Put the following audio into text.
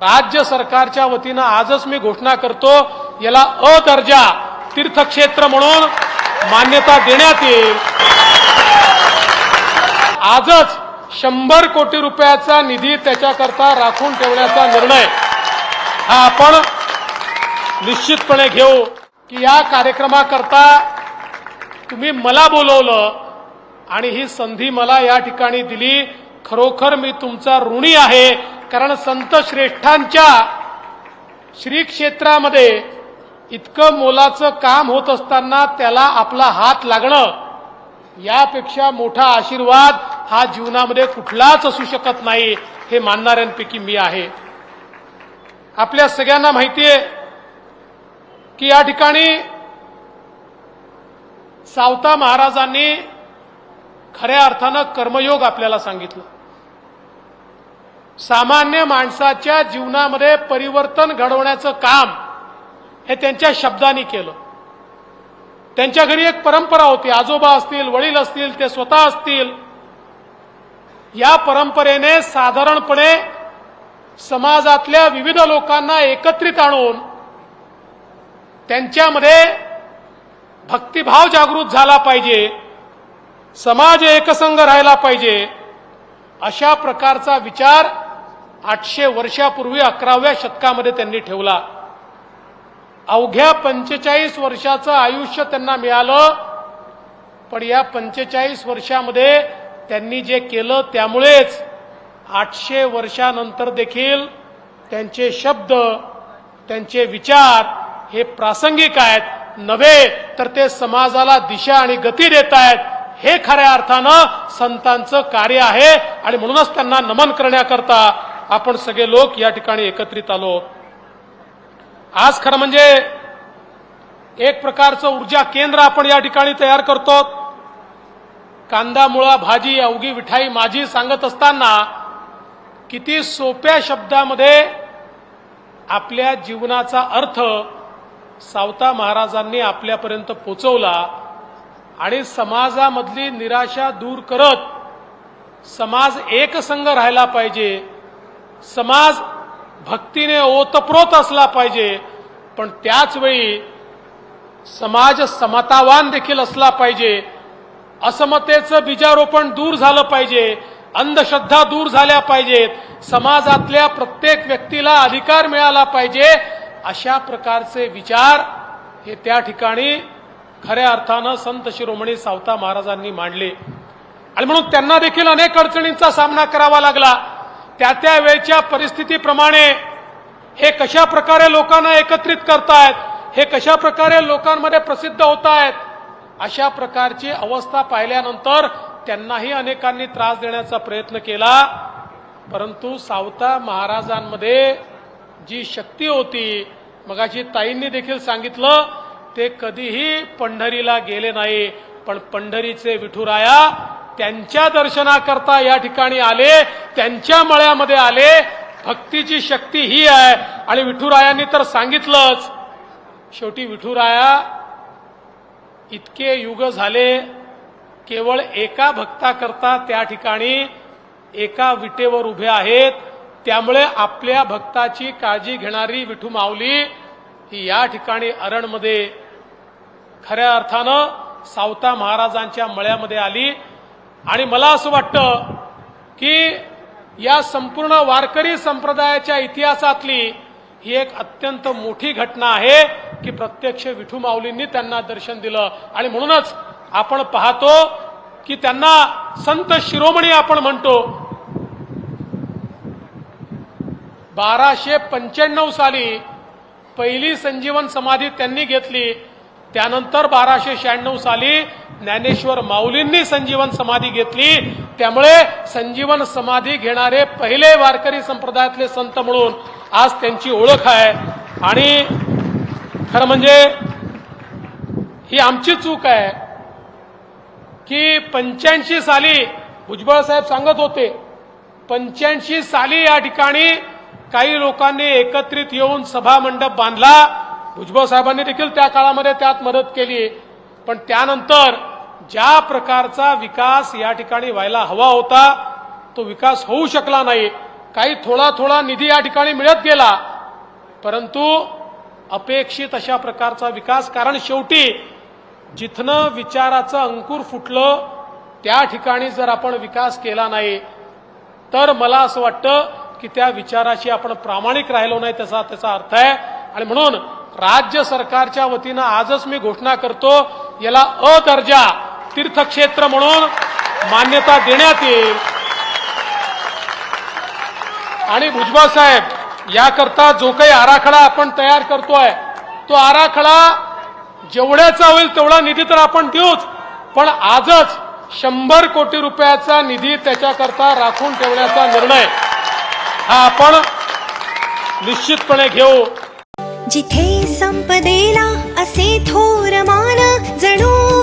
राज्य सरकारच्या वतीनं आजच मी घोषणा करतो याला अ दर्जा तीर्थक्षेत्र म्हणून मान्यता देण्यात येईल. आजच शंभर कोटी रुपयाचा निधी त्याच्याकरता राखून ठेवण्याचा निर्णय हा आपण निश्चितपणे घेऊ. की या कार्यक्रमाकरता तुम्ही मला बोलवलं आणि ही संधी मला या ठिकाणी दिली. खरोखर मी तुमचा ऋणी आहे. कारण संत श्रेष्ठांच्या श्री क्षेत्रामध्ये इतकं मोलाचं काम होत असताना त्याला आपला हात लागणं यापेक्षा मोठा आशीर्वाद हा जीवनामध्ये कुठलाच असू शकत नाही हे मानणाऱ्यांपैकी मी आहे. आपल्या सगळ्यांना माहिती आहे की या ठिकाणी सावता महाराजांनी खऱ्या अर्थानं कर्मयोग आपल्याला सांगितलं. सामान्य माणसाच्या जीवनामध्ये परिवर्तन घडवण्याचं काम हे त्यांच्या शब्दांनी केलं. त्यांच्या घरी एक परंपरा होती. आजोबा असतील वडील असतील ते स्वतः असतील. या परंपरेने साधारणपणे समाजातल्या विविध लोकांना एकत्रित आणून त्यांच्यामध्ये भक्तिभाव जागृत झाला पाहिजे. समाज एकसंघ राहायला पाहिजे. अशा प्रकारचा विचार आठशे वर्षापूर्वी अकराव्या शतकामध्ये त्यांनी ठेवला. अवघ्या पंचेचाळीस वर्षाचं आयुष्य त्यांना मिळालं पण या पंचेचाळीस वर्षामध्ये त्यांनी जे केलं त्यामुळेच आठशे वर्षानंतर देखील त्यांचे शब्द त्यांचे विचार हे प्रासंगिक आहेत. नव्हे तर ते समाजाला दिशा आणि गती देत आहेत. हे खऱ्या अर्थानं संतांचं कार्य आहे आणि म्हणूनच त्यांना नमन करण्याकरता आपण सगळे लोक या ठिकाणी एकत्रित आलो. आज खरं म्हणजे एक प्रकारचं ऊर्जा केंद्र आपण या ठिकाणी तयार करतो. कांदा मुळा भाजी अवघी विठाई माझी सांगत असताना किती सोप्या शब्दामध्ये आपल्या जीवनाचा अर्थ सावता महाराजांनी आपल्यापर्यंत पोचवला आणि समाजामधली निराशा दूर करत समाज एकसंघ राहायला पाहिजे. समाज भक्तीने ओतप्रोत असला पाहिजे पण त्याचवेळी समाज समतावान देखील असला पाहिजे. असमतेचं बीजारोपण दूर झालं पाहिजे अंधश्रद्धा दूर झाल्या पाहिजेत समाजातल्या प्रत्येक व्यक्तीला अधिकार मिळाला पाहिजे अशा प्रकारचे विचार हे त्या ठिकाणी खऱ्या अर्थानं संत शिरोमणी सावता महाराजांनी मांडले. आणि म्हणून त्यांना देखील अनेक अडचणींचा सामना करावा लागला. त्या त्या वेळच्या परिस्थितीप्रमाणे हे कशा प्रकारे लोकांना एकत्रित करतायत हे कशा प्रकारे लोकांमध्ये प्रसिद्ध होत आहेत अशा प्रकारची अवस्था पाहिल्यानंतर त्यांनाही अनेकांनी त्रास देण्याचा प्रयत्न केला. परंतु सावता महाराजांमध्ये जी शक्ती होती मगाशी ताईंनी देखील सांगितलं ते कधीही पंढरीला गेले नाही. पण पंढरीचे विठुराया त्यांच्या दर्शनाकरता या ठिकाणी आले त्यांच्या मळ्यामध्ये आले. भक्तीची शक्ती ही आहे. आणि विठुरायांनी तर सांगितलंच शेवटी विठुराया इतके युग झाले केवळ एका भक्ताकरता त्या ठिकाणी एका विटेवर उभे आहेत. त्यामुळे आपल्या भक्ताची काळजी घेणारी विठू माऊली ही या ठिकाणी अरणमध्ये खऱ्या अर्थानं सावता महाराजांच्या मळ्यामध्ये आली. आणि मला असं वाटतं की या संपूर्ण वारकरी संप्रदायाच्या इतिहासातली ही एक अत्यंत मोठी घटना आहे की प्रत्यक्ष विठू माऊलींनी त्यांना दर्शन दिलं. आणि म्हणूनच आपण पाहतो की त्यांना संत शिरोमणी आपण म्हणतो. बाराशे पंच्याण्णव साली पहिली संजीवन समाधी त्यांनी घेतली. त्यानंतर बाराशे शहाण्णव साली ज्ञानेश्वर माऊलींनी संजीवन समाधी घेतली. त्यामुळे संजीवन समाधी घेणारे पहिले वारकरी संप्रदायातले संत म्हणून आज त्यांची ओळख आहे. आणि खरं म्हणजे ही आमची चूक आहे की पंच्याऐंशी साली भुजबळ साहेब सांगत होते पंच्याऐंशी साली या ठिकाणी काही लोकांनी एकत्रित येऊन सभा मंडप बांधला. भुजबळ साहेबांनी देखील त्या काळामध्ये त्यात मदत केली. पण त्यानंतर ज्या प्रकारचा विकास या ठिकाणी व्हायला हवा होता तो विकास होऊ शकला नाही. काही थोडा थोडा निधी या ठिकाणी मिळत गेला परंतु अपेक्षित अशा प्रकारचा विकास कारण शेवटी जिथनं विचाराचं अंकुर फुटलं त्या ठिकाणी जर आपण विकास केला नाही तर मला असं वाटतं की त्या विचाराशी आपण प्रामाणिक राहिलो नाही त्याचा त्याचा अर्थ आहे. आणि म्हणून राज्य सरकारच्या वतीनं आजच मी घोषणा करतो याला अ दर्जा तीर्थक्षेत्र म्हणून मान्यता देण्यात येईल. आणि भुजबळ साहेब याकरता जो काही आराखडा आपण तयार करतोय तो आराखडा जेवढ्याचा होईल तेवढा निधी तर आपण देऊच पण आजच शंभर कोटी रुपयाचा निधी त्याच्याकरता राखून ठेवण्याचा निर्णय हा आपण निश्चितपणे घेऊ. जिथे संपदेला असे थोर मान जणू